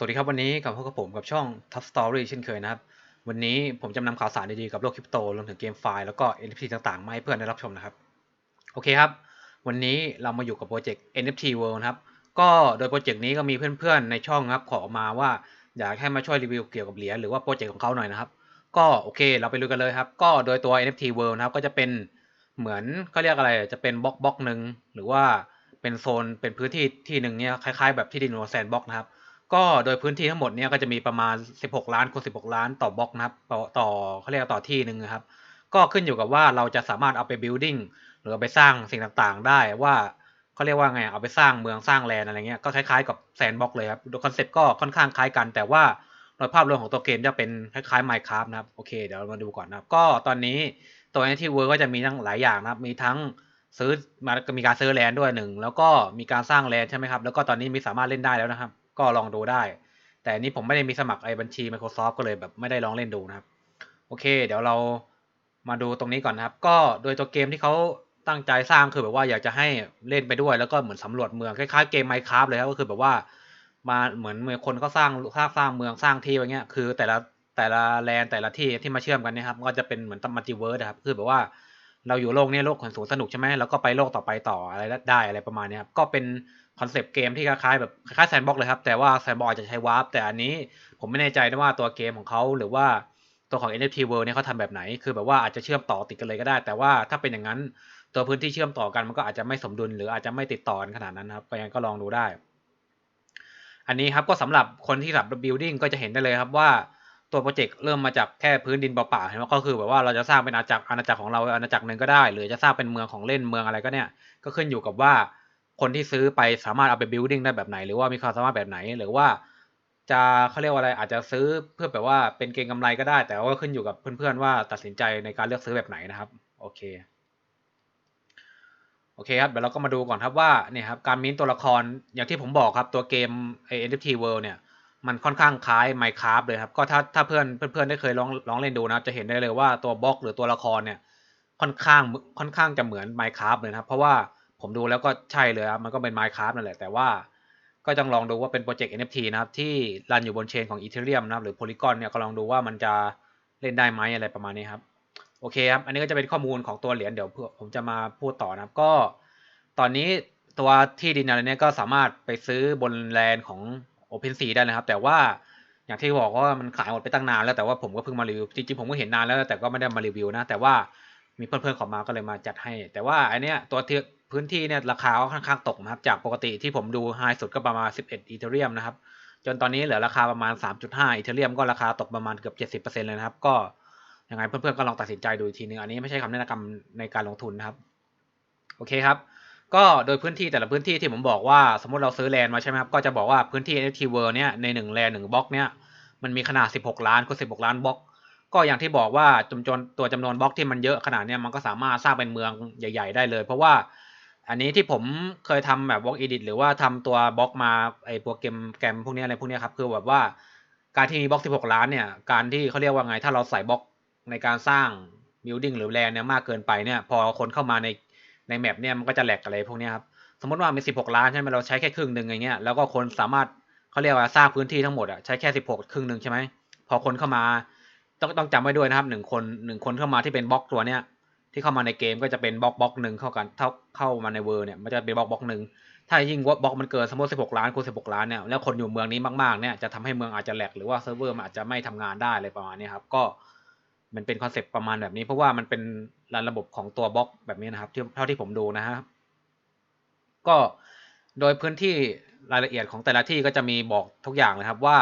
สวัสดีครับ วันนี้กับพบกับผมกับช่อง Top Story เช่นเคยนะครับ วันนี้ผมจะนำข่าวสารดีๆกับโลกคริปโตรวมถึงเกมไฟล์แล้วก็ NFT ต่างๆ มาให้เพื่อนได้รับชมนะครับ โอเคครับ วันนี้เรามาอยู่กับโปรเจกต์ NFT World นะครับ ก็โดยโปรเจกต์นี้ก็มีเพื่อนๆในช่องครับขอมาว่าอยากให้มาช่วยรีวิวเกี่ยวกับเหรียญหรือว่าโปรเจกต์ของเขาหน่อยนะครับ ก็โอเคเราไปดูกันเลยครับ ก็โดยตัว NFT World นะครับก็จะเป็นเหมือนเขาเรียกอะไรจะเป็นบล็อกบล็อกหนึ่งหรือว่าเป็นโซนเป็นพื้นที่ที่หนึ่งเนี่ยคล้ายๆ แบบที่ดินโนแซนบ็อกนะครับ ก็โดยพื้นที่ทั้งหมดเนี่ยก็จะมีประมาณ 16 ล้านคูณ16 ล้านต่อบล็อกนะครับต่อเขาเรียกว่าต่อที่หนึ่งนะครับ ก็ขึ้นอยู่กับว่าเราจะสามารถเอาไป building หรือไปสร้างสิ่งต่างๆ ได้ว่าเขาเรียกว่าไงเอาไปสร้างเมืองสร้างแลนอะไรเงี้ยก็คล้ายๆกับแซนบ็อกเลยครับโดยคอนเซ็ปต์ก็ค่อนข้างคล้ายกัน แต่ว่าโดยภาพรวมของตัวเกมจะเป็นคล้ายๆ Minecraft นะครับโอเคเดี๋ยวมาดูก่อนนะครับ ก็ตอนนี้ตัว NFT World ก็จะมีทั้งหลายอย่างนะครับ มีทั้งซื้อมามีการซื้อแลนด้วยหนึ่งแล้วก็มีการสร้างแลนใช่ไหมครับแล้วก็ตอนนี้มีสามารถเล่นได้แล้วนะครับ ก็ลองดูได้ แต่อันนี้ผมไม่ได้มีสมัครไอ้บัญชี Microsoft ก็เลยแบบไม่ได้ลองเล่นดูนะครับ โอเค เดี๋ยวเรามาดูตรงนี้ก่อนนะครับ ก็โดยตัวเกมที่เขาตั้งใจสร้างคือแบบว่าอยากจะให้เล่นไปด้วย แล้วก็เหมือนสำรวจเมืองคล้ายๆเกม Minecraft เลยครับก็คือแบบว่ามาเหมือนเมืองคนก็สร้างสร้างสร้างเมืองสร้างที่อะไรเงี้ยคือแต่ละแต่ละแลนแต่ละที่ที่มาเชื่อมกันเนี่ยครับก็จะเป็นเหมือนตัมมัลติเวิร์สครับคือแบบว่าเราอยู่โลกนี้โลกของสวนสนุกใช่ไหมแล้วก็ไปโลกต่อไปต่ออะไรได้อะไรประมาณนี้ครับก็เป็น คอนเซปต์เกมที่คล้ายๆแบบคล้ายๆแซนบ็อกเลยครับ แต่ว่าแซนบ็อกอาจจะใช้วาร์ปแต่อันนี้ผมไม่แน่ใจนะว่าตัวเกมของเขาหรือว่าตัวของ NFT World เนี่ยเขาทำแบบไหน คือแบบว่าอาจจะเชื่อมต่อติดกันเลยก็ได้ แต่ว่าถ้าเป็นอย่างนั้นตัวพื้นที่เชื่อมต่อกันมันก็อาจจะไม่สมดุลหรืออาจจะไม่ติดต่อกันขนาดนั้นครับก็ยังก็ลองดูได้ อันนี้ครับก็สำหรับคนที่รับ building ก็จะเห็นได้เลยครับว่าตัวโปรเจกต์เริ่มมาจากแค่พื้นดินเปล่าๆเห็นไหมก็คือแบบว่าเราจะสร้างเป็นอาณาจักรอาณาจักรของเราอาณาจักรหนึ่งก็ได้ หรือจะสร้างเป็นเมืองของเล่นเมืองอะไรก็เนี่ยก็ขึ้นอยู่กับว่า คนที่ซื้อไปสามารถเอาไป building ได้แบบไหน หรือว่ามีความสามารถแบบไหน หรือว่า จะเขาเรียกว่าอะไรอาจจะซื้อเพื่อแบบว่าเป็นเก็งกำไรก็ได้ แต่ว่าขึ้นอยู่กับเพื่อนๆว่าตัดสินใจในการเลือกซื้อแบบไหนนะครับโอเคโอเคครับเดี๋ยวเราก็มาดูก่อนครับว่าเนี่ยครับการมิ้นตัวละครอย่างที่ผมบอกครับตัวเกม NFT World เนี่ยมันค่อนข้างคล้าย Minecraft เลยครับ ก็ถ้าถ้าเพื่อนเพื่อนๆได้เคยลองลองเล่นดูนะครับ จะเห็นได้เลยว่าตัวบล็อกหรือตัวละครเนี่ยค่อนข้างค่อนข้างจะเหมือน Minecraft เลยนะครับ เพราะว่า ผมดูแล้วก็ใช่เลยครับ มันก็เป็น Minecraft นั่นแหละ แต่ว่าก็ต้องลองดูว่าเป็นโปรเจกต์ NFT นะครับ ที่รันอยู่บนเชนของ Ethereum นะครับ หรือ Polygon เนี่ยก็ลองดูว่ามันจะเล่นได้ไหมอะไรประมาณนี้ครับ โอเคครับ อันนี้ก็จะเป็นข้อมูลของตัวเหรียญเดี๋ยวผมจะมาพูดต่อนะครับ ก็ตอนนี้ตัวที่ดินอะไรเนี่ยก็สามารถไปซื้อบนแลนของ OpenSea ได้นะครับ แต่ว่าอย่างที่บอกว่ามันขายหมดไปตั้งนานแล้วแต่ว่าผมก็เพิ่งมารีวิวจริงๆผมก็เห็นนานแล้วแต่ก็ไม่ได้มารีวิวนะ แต่ว่ามีเพื่อนๆขอมาก็เลยมาจัดให้ แต่ว่าอันเนี้ยตัว พื้นที่เนี่ยราคาก็ค่อนข้างตกนะครับ จากปกติที่ผมดูไฮสุดก็ประมาณ 11อีเทเรียมนะครับ จนตอนนี้เหลือราคาประมาณ 3.5อีเทเรียมก็ราคาตกประมาณเกือบ70%เลยนะครับ ก็ยังไงเพื่อนๆก็ลองตัดสินใจดูอีกทีนึง อันนี้ไม่ใช่คำแนะนำในการลงทุนนะครับ โอเคครับ ก็โดยพื้นที่แต่ละพื้นที่ที่ผมบอกว่าสมมติเราซื้อแลนด์มาใช่ไหมครับ ก็จะบอกว่าพื้นที่ NFT World เนี่ยในหนึ่งแลนด์หนึ่งบล็อกเนี่ยมันมีขนาด 16 ล้านคูณ16 ล้านบล็อกก็อย่างที่บอกว่าจำนวนตัวจำนวนบล็อกที่มันเยอะขนาดนี้มันก็สามารถสร้างเป็นเมืองใหญ่ ๆ ได้เลย เพราะว่า อันนี้ที่ผมเคยทำแบบบล็อกอีดิทหรือว่าทำตัวบล็อกมาไอ้พวกเกมแกมพวกนี้อะไรพวกนี้ครับคือแบบว่าการที่มีบล็อก 16 ล้านเนี่ยการที่เขาเรียกว่าไงถ้าเราใส่บล็อกในการสร้างบิลดิ้งหรือแลนเนี่ยมากเกินไปเนี่ยพอคนเข้ามาในในแมปเนี่ยมันก็จะแหลกอะไรพวกนี้ครับสมมติว่ามี 16 ล้านใช่ไหมเราใช้แค่ครึ่งหนึ่งอย่างเงี้ยแล้วก็คนสามารถเขาเรียกว่าสร้างพื้นที่ทั้งหมดอะใช้แค่ 16 ครึ่งหนึ่งใช่ไหมพอคนเข้ามาต้องต้องจำไว้ด้วยนะครับหนึ่งคนหนึ่งคนเข้ามาที่เป็นบล็อกตัวเนี้ย ที่เข้ามาในเกมก็จะเป็นบล็อกบล็อกหนึ่งเข้ากันเท่าเข้ามาในเวอร์เนี่ยมันจะเป็นบล็อกบล็อกหนึ่งถ้ายิ่งวบล็อกมันเกินสมมติ16 ล้านคูณ16 ล้านเนี่ยแล้วคนอยู่เมืองนี้มากๆเนี่ยจะทำให้เมืองอาจจะแหลกหรือว่าเซิร์ฟเวอร์มันอาจจะไม่ทำงานได้เลยประมาณนี้ครับก็มันเป็นคอนเซปต์ประมาณแบบนี้ เพราะว่ามันเป็นรันระบบของตัวบล็อกแบบนี้นะครับเท่าที่ผมดูนะฮะก็โดยพื้นที่รายละเอียดของแต่ละที่ก็จะมีบอกทุกอย่างเลยครับว่า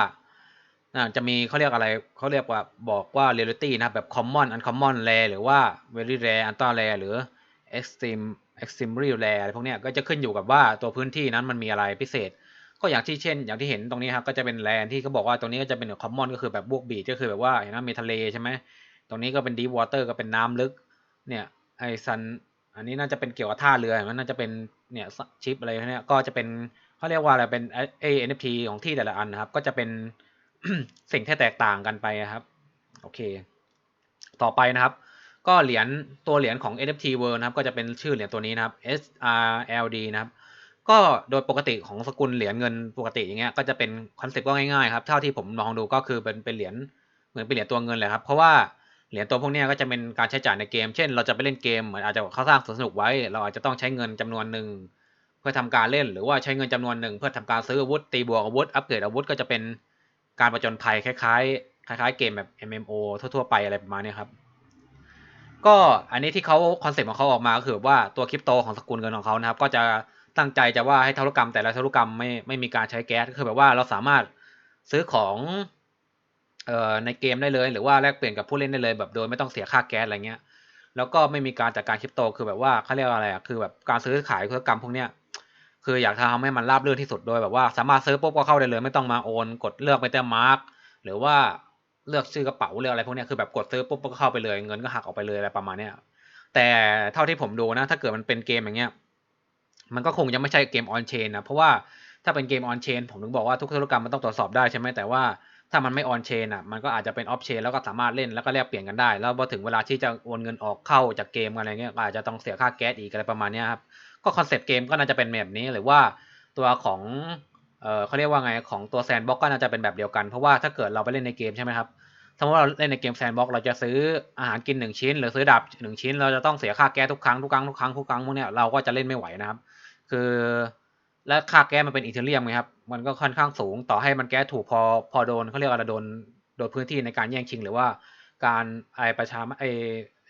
จะมีเขาเรียกอะไรเขาเรียกว่าบอกว่า reality นะแบบ common uncommon rare หรือว่า very rare ultra rare หรือ extreme extremely rare อะไรพวกนี้ก็จะขึ้นอยู่กับว่าตัวพื้นที่นั้นมันมีอะไรพิเศษ ก็อย่างที่เช่น อย่างที่เห็นตรงนี้ครับก็จะเป็นแลนที่เขาบอกว่าตรงนี้ก็จะเป็น common ก็คือแบบบวกบีก็คือแบบว่าเห็นไหมมีทะเลใช่ไหมตรงนี้ก็เป็น deep water ก็เป็นน้ำลึกเนี่ยไอซันอันนี้น่าจะเป็นเกี่ยวกับท่าเรือมันน่าจะเป็นเนี่ยชิปอะไรเนี่ยก็จะเป็นเขาเรียกว่าอะไรเป็นไอ NFT ของที่แต่ละอันนะครับก็จะเป็น สิ่งที่แตกต่างกันไปครับ โอเค ต่อไปนะครับ ก็เหรียญตัวเหรียญของ NFT World นะครับ ก็จะเป็นชื่อเหรียญตัวนี้นะครับ SRLD นะครับ ก็โดยปกติของสกุลเหรียญเงินปกติอย่างเงี้ยก็จะเป็นคอนเซ็ปต์ก็ง่ายๆครับเท่าที่ผมลองดูก็คือเป็นเป็นเหรียญเหมือนเป็นเหรียญตัวเงินเลยครับ เพราะว่าเหรียญตัวพวกนี้ก็จะเป็นการใช้จ่ายในเกม เช่น เราจะไปเล่นเกมเหมือนอาจจะเขาสร้างสวนสนุกไว้ เราอาจจะต้องใช้เงินจำนวนหนึ่งเพื่อทำการเล่น หรือว่าใช้เงินจำนวนหนึ่งเพื่อทำการซื้ออาวุธตีบวกอาวุธอัปเกรดอาวุธก็จะเป็น การประจนภัยคล้ายๆ คล้ายๆ เกมแบบ MMO ทั่วๆ ไปอะไรประมาณนี้ครับ ก็อันนี้ที่เขาคอนเซ็ปต์ของเขาออกมาก็คือว่าตัวคริปโตของสกุลเงินของเขานะครับ ก็จะตั้งใจจะว่าให้ธุรกรรมแต่ละธุรกรรมไม่ไม่มีการใช้แก๊สก็คือแบบว่าเราสามารถซื้อของเอ่อในเกมได้เลย หรือว่าแลกเปลี่ยนกับผู้เล่นได้เลย แบบโดยไม่ต้องเสียค่าแก๊สอะไรเงี้ยแล้วก็ไม่มีการจัดการคริปโต คือแบบว่าเขาเรียกว่าอะไรอะคือแบบการซื้อขายธุรกรรมพวกเนี้ย คืออยากทำให้มันราบรื่นที่สุดโดยแบบว่าสามารถซื้อปุ๊บก็เข้าได้เลย ไม่ต้องมาโอน กดเลือกไปแต่มาร์กหรือว่าเลือกชื่อกระเป๋าเลือกอะไรพวกนี้คือแบบกดซื้อปุ๊บก็เข้าไปเลยเงินก็หักออกไปเลยอะไรประมาณเนี้ยแต่เท่าที่ผมดูนะ ถ้าเกิดมันเป็นเกมอย่างเงี้ยมันก็คงจะไม่ใช่เกมออนเชนนะเพราะว่าถ้าเป็นเกมออนเชนผมถึงบอกว่าทุกธุรกรรมมันต้องตรวจสอบได้ใช่ไหมแต่ว่าถ้ามันไม่ออนเชนอะมันก็อาจจะเป็นออฟเชนแล้วก็สามารถเล่นแล้วก็แลกเปลี่ยนกันได้ แล้วพอถึงเวลาที่จะโอนเงินออกเข้าจากเกมอะไรเงี้ยอาจจะต้องเสียค่าแก๊สอีกอะไรประมาณนี้ครับ ก็คอนเซปต์เกมก็น่าจะเป็นแบบนี้หรือว่าตัวของเออเขาเรียกว่าไงของตัวแซนบ็อกก็น่าจะเป็นแบบเดียวกัน เพราะว่าถ้าเกิดเราไปเล่นในเกมใช่ไหมครับสมมติเราเล่นในเกมแซนบ็อกเราจะซื้ออาหารกินหนึ่งชิ้น หรือซื้อดาบหนึ่งชิ้น เราจะต้องเสียค่าแก๊สทุกครั้งทุกครั้งทุกครั้งทุกครั้งพวกเนี้ยเราก็จะเล่นไม่ไหวนะครับ คือและค่าแก๊สมันเป็นอีเทเรียมไงครับมันก็ค่อนข้างสูงต่อให้มันแก๊สถูกพอพอโดนเขาเรียกว่าโดนโดนพื้นที่ในการแย่งชิง หรือว่าการไอประชาไอ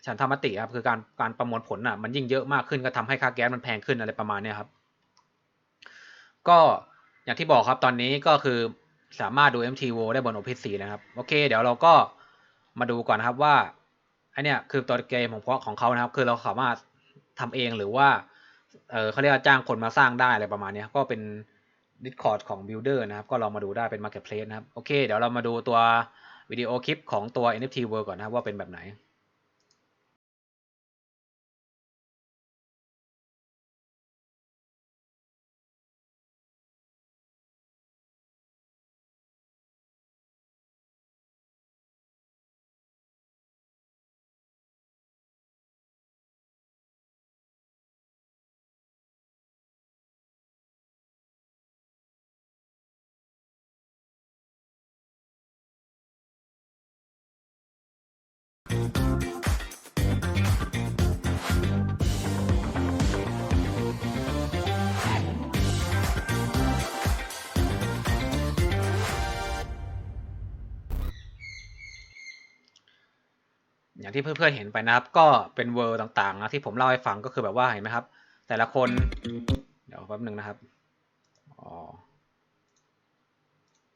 ฉันธรรมติครับคือการการประมวลผลอะมันยิ่งเยอะมากขึ้นก็ทำให้ค่าแก๊สมันแพงขึ้นอะไรประมาณเนี้ยครับ ก็อย่างที่บอกครับตอนนี้ก็คือสามารถดู MTV ได้บน OPC นะครับ โอเค เดี๋ยวเราก็มาดูก่อนนะครับว่าไอเนี้ยคือตัวเกมของเพราะของเขานะครับ คือเราสามารถทำเองหรือว่าเออเขาเรียกว่าจ้างคนมาสร้างได้อะไรประมาณนี้ก็เป็น Discord ของ Builder นะครับ ก็ลองมาดูได้เป็น Marketplace นะครับ โอเค เดี๋ยวเรามาดูตัววิดีโอคลิปของตัว NFT World ก่อนนะครับว่าเป็นแบบไหน อย่างที่เพื่อนๆเห็นไปนะครับ ก็เป็นเวิร์ต่างๆนะที่ผมเล่าให้ฟังก็คือแบบว่าเห็นไหมครับ แต่ละคนเดี๋ยวแป๊บหนึ่งนะครับอ๋อ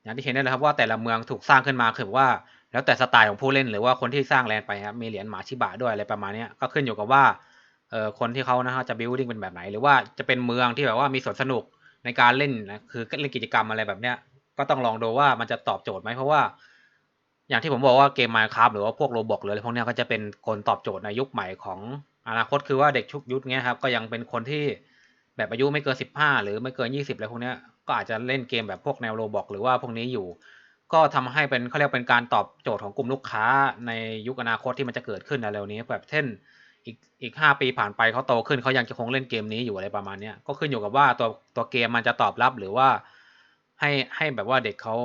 อย่างที่เห็นได้เลยครับว่าแต่ละเมืองถูกสร้างขึ้นมาคือว่า แล้วแต่สไตล์ของผู้เล่นหรือว่าคนที่สร้างแลนด์ไปครับมีเหรียญหมาชิบะด้วยอะไรประมาณนี้ก็ขึ้นอยู่กับว่าเอ่อคนที่เขานะฮะจะบิวดิ้งเป็นแบบไหน หรือว่าจะเป็นเมืองที่แบบว่ามีสวนสนุกในการเล่นนะคือเล่นกิจกรรมอะไรแบบเนี้ยก็ต้องลองดูว่ามันจะตอบโจทย์ไหมเพราะว่า อย่างที่ผมบอกว่าเกม Minecraft หรือว่าพวกโรบอกหรืออะไรพวกนี้ก็จะเป็นคนตอบโจทย์ในยุคใหม่ของอนาคตคือว่าเด็กชุกยุคเนี้ยครับก็ยังเป็นคนที่แบบอายุไม่เกินสิบห้าหรือไม่เกินยี่สิบอะไรพวกนี้ก็อาจจะเล่นเกมแบบพวกแนวโรบอกหรือว่าพวกนี้อยู่ ก็ทำให้เป็นเขาเรียกเป็นการตอบโจทย์ของกลุ่มลูกค้าในยุคอนาคตที่มันจะเกิดขึ้นในเร็วนี้แบบเช่นอีกอีกห้าปีผ่านไปเขาโตขึ้นเขายังจะคงเล่นเกมนี้อยู่อะไรประมาณเนี้ยก็ขึ้นอยู่กับว่าตัวตัวเกมมันจะตอบรับหรือว่าให้ให้แบบว่าเด็กเขา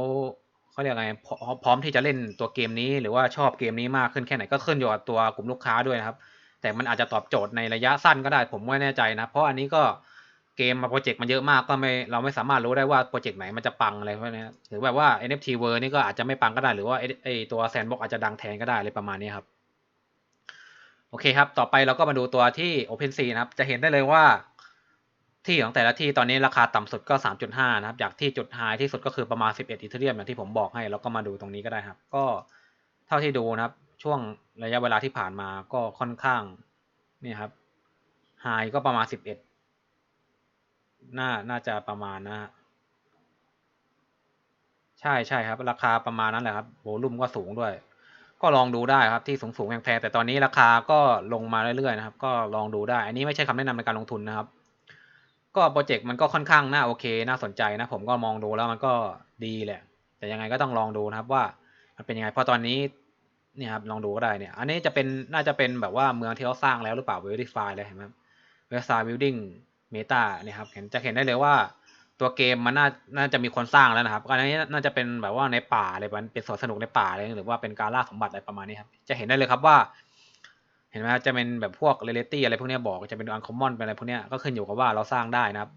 เขาเรียกไงพร้อมพร้อมที่จะเล่นตัวเกมนี้หรือว่าชอบเกมนี้มากขึ้นแค่ไหนก็ขึ้นอยู่กับตัวกลุ่มลูกค้าด้วยนะครับ แต่มันอาจจะตอบโจทย์ในระยะสั้นก็ได้ผมไม่แน่ใจนะ เพราะอันนี้ก็เกมมาโปรเจกต์มันเยอะมากก็ไม่เราไม่สามารถรู้ได้ว่าโปรเจกต์ไหนมันจะปังอะไรพวกนี้หรือแบบว่า NFT World นี่ก็อาจจะไม่ปังก็ได้หรือว่าไอ้ไอตัวแซนบ็อกอาจจะดังแทนก็ได้อะไรประมาณนี้ครับโอเคครับ ต่อไปเราก็มาดูตัวที่ OpenSea นะครับ จะเห็นได้เลยว่า ที่ของแต่ละที่ตอนนี้ราคาต่ำสุดก็ 3.5 นะครับ จากที่จุดไฮที่สุดก็คือประมาณ 11อีเทเรียมอย่างที่ผมบอกให้ แล้วก็มาดูตรงนี้ก็ได้ครับ ก็เท่าที่ดูนะครับ ช่วงระยะเวลาที่ผ่านมาก็ค่อนข้างนี่ครับไฮก็ประมาณ 11 น่า น่าจะประมาณนะฮะใช่ใช่ครับ ราคาประมาณนั้นแหละครับโวลุ่มก็สูงด้วย ก็ลองดูได้ครับที่สูงสูงแพงๆแต่ตอนนี้ราคาก็ลงมาเรื่อยๆนะครับ ก็ลองดูได้ อันนี้ไม่ใช่คำแนะนำในการลงทุนนะครับ ก็โปรเจกต์มันก็ค่อนข้างน่าโอเค น่าสนใจนะ ผมก็มองดูแล้วมันก็ดีแหละ แต่ยังไงก็ต้องลองดูนะครับว่า มันเป็นยังไงเพราะตอนนี้เนี่ยครับลองดูก็ได้เนี่ย อันนี้จะเป็นน่าจะเป็นแบบว่าเมืองที่เขาสร้างแล้วหรือเปล่า Verify เลยเห็นไหมเวสซาบิลดิ้งเมตาเนี่ยครับเห็นจะเห็นได้เลยว่าตัวเกมมันน่าน่าจะมีคนสร้างแล้วนะครับอันนี้น่าจะเป็นแบบว่าในป่าอะไรมันเป็นสวนสนุกในป่าอะไรหรือว่าเป็นการล่าสมบัติอะไรประมาณนี้ครับจะเห็นได้เลยครับว่า เห็นไหมครับจะเป็นแบบพวกเรเลตี้อะไรพวกนี้บอกจะเป็นอันคอมมอนเป็นอะไรพวกนี้ก็ขึ้นอยู่กับว่าเราสร้างได้นะครับ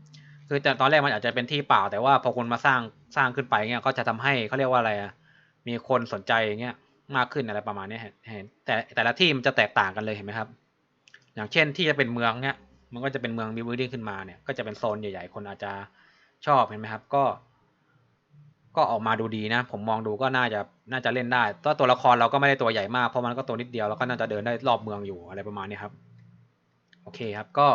คือแต่ตอนแรกมันอาจจะเป็นที่เปล่า แต่ว่าพอคนมาสร้างสร้างขึ้นไปเงี้ยก็จะทำให้เขาเรียกว่าอะไรอะมีคนสนใจเงี้ยมากขึ้นอะไรประมาณนี้เห็นแต่แต่ละที่มันจะแตกต่างกันเลยเห็นไหมครับ อย่างเช่นที่จะเป็นเมืองเนี้ยมันก็จะเป็นเมืองบิวดิ้งขึ้นมาเนี่ยก็จะเป็นโซนใหญ่ๆ คนอาจจะชอบเห็นไหมครับ ก็ ก็ออกมาดูดีนะ ผมมองดูก็น่าจะ น่าจะเล่นได้ตัวตัวละครเราก็ไม่ได้ตัวใหญ่มากเพราะมันก็ตัวนิดเดียวแล้วก็น่าจะเดินได้รอบเมืองอยู่อะไรประมาณนี้ครับโอเคครับก็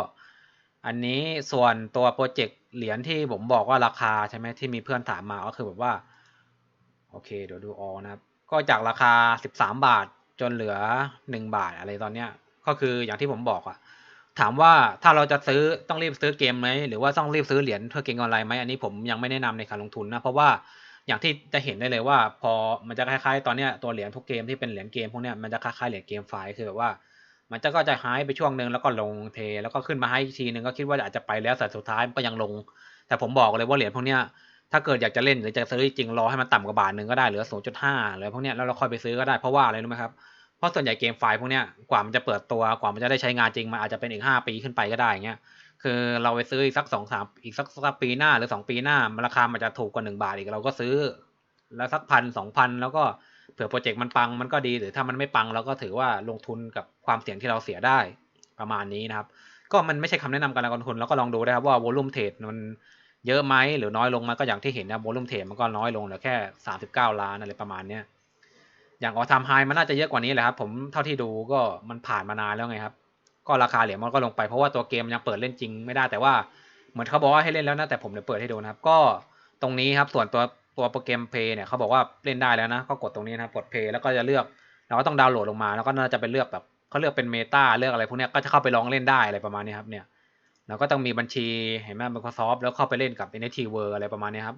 อันนี้ส่วนตัวโปรเจกต์เหรียญที่ผมบอกว่าราคาใช่ไหมที่มีเพื่อนถามมาก็คือแบบว่าโอเคเดี๋ยวดูออนะครับก็จากราคา 13 บาทจนเหลือ 1 บาทอะไรตอนเนี้ยก็คืออย่างที่ผมบอกอะถามว่าถ้าเราจะซื้อต้องรีบซื้อเกมไหมหรือว่าต้องรีบซื้อเหรียญเพื่อเก็งออนไลน์ไหมอันนี้ผมยังไม่แนะนำในการลงทุนนะเพราะว่า อย่างที่จะเห็นได้เลยว่า พอมันจะคล้ายๆ ตอนเนี้ยตัวเหรียญทุกเกมที่เป็นเหรียญเกมพวกเนี้ยมันจะคล้ายๆเหรียญเกมไฟล์คือแบบว่า มันจะก็จะหายไปช่วงหนึ่งแล้วก็ลงเท แล้วก็ขึ้นมาให้อีกทีนึงก็คิดว่าอาจจะไปแล้วแต่สุดท้ายมันก็ยังลง แต่ผมบอกเลยว่าเหรียญพวกเนี้ยถ้าเกิดอยากจะเล่นหรือจะซื้อจริงรอให้มันต่ำกว่าบาทหนึ่งก็ได้เหลือ 0.5หรือพวกเนี้ยแล้วเราค่อยไปซื้อก็ได้เพราะว่าอะไรรู้ไหมครับเพราะส่วนใหญ่เกมไฟล์พวกเนี้ยกว่ามันจะเปิดตัวกว่ามันจะได้ใช้งานจริงมันอาจจะเป็นอีก 5 ปีขึ้นไปก็ได้เงี้ย คือเราไปซื้ออีกสักสองสามอีกสักสักปีหน้าหรือ2ปีหน้ามันราคามันจะถูกกว่า1บาทอีกเราก็ซื้อ แล้วสักพันสองพันแล้วก็เผื่อโปรเจกต์มันปังมันก็ดีหรือถ้ามันไม่ปังเราก็ถือว่าลงทุนกับความเสี่ยงที่เราเสียได้ประมาณนี้นะครับ ก็มันไม่ใช่คำแนะนำการลงทุนแล้วก็ลองดูได้ครับว่าวอลุ่มเทรดมันเยอะไหมหรือน้อยลงมาก็อย่างที่เห็นนะโวลุ่มเทรดมันก็น้อยลงเหลือแค่สามสิบเก้าล้านอะไรประมาณเนี้ยอย่างออทามไฮมันน่าจะเยอะกว่านี้แหละครับผมเท่าที่ดูก็มันผ่านมานานแล้วไงครับ ก็ราคาเหรียญมันก็ลงไปเพราะว่าตัวเกมยังเปิดเล่นจริงไม่ได้แต่ว่าเหมือนเขาบอกว่าให้เล่นแล้วนะแต่ผมเดี๋ยวเปิดให้ดูนะครับ ก็ตรงนี้ครับส่วนตัวตัวโปรแกรมเพย์เนี่ยเขาบอกว่าเล่นได้แล้วนะ ก็กดตรงนี้นะครับกดเพย์แล้วก็จะเลือกเราก็ต้องดาวน์โหลดลงมา แล้วก็น่าจะเป็นเลือกแบบเขาเลือกเป็นเมตาเลือกอะไรพวกนี้ก็จะเข้าไปลองเล่นได้อะไรประมาณนี้ครับเนี่ยเราก็ต้องมีบัญชีเห็นไหม Microsoft แล้วเข้าไปเล่นกับ NFT World อะไรประมาณนี้ครับ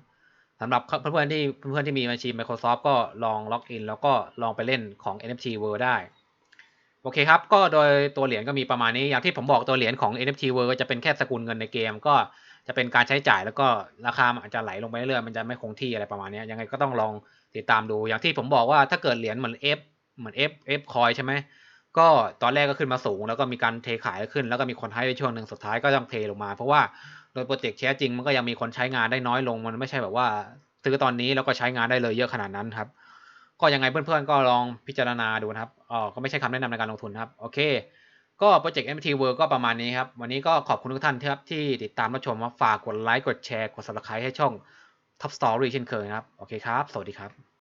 สำหรับเพื่อนๆที่เพื่อนๆที่มีบัญชี Microsoft ก็ลองล็อกอินแล้วก็ลองไปเล่นของ NFT World ได้ โอเคครับ ก็โดยตัวเหรียญก็มีประมาณนี้ อย่างที่ผมบอกตัวเหรียญของ NFT World ก็จะเป็นแค่สกุลเงินในเกม ก็จะเป็นการใช้จ่ายแล้วก็ราคาอาจจะไหลลงไปเรื่อยๆ มันจะไม่คงที่อะไรประมาณนี้ ยังไงก็ต้องลองติดตามดู อย่างที่ผมบอกว่าถ้าเกิดเหรียญเหมือน F เหมือน F F คอยใช่ไหม ก็ตอนแรกก็ขึ้นมาสูง แล้วก็มีการเทขายขึ้น แล้วก็มีคนให้ในช่วงหนึ่งสุดท้ายก็ต้องเทลงมา เพราะว่าโดยโปรเจกต์แท้จริงมันก็ยังมีคนใช้งานได้น้อยลง มันไม่ใช่แบบว่าซื้อตอนนี้แล้วก็ใช้งานได้เลยเยอะขนาดนั้นครับ ก็ยังไงเพื่อนๆก็ลองพิจารณาดูนะครับอ๋อก็ไม่ใช่คำแนะนำในการลงทุนครับ โอเค ก็โปรเจกต์ MT World ก็ประมาณนี้ครับ วันนี้ก็ขอบคุณทุกท่านครับที่ติดตามรับชมฝากกดไลค์กดแชร์กด subscribe ให้ช่อง Top Story เช่นเคยนะครับ โอเคครับ สวัสดีครับ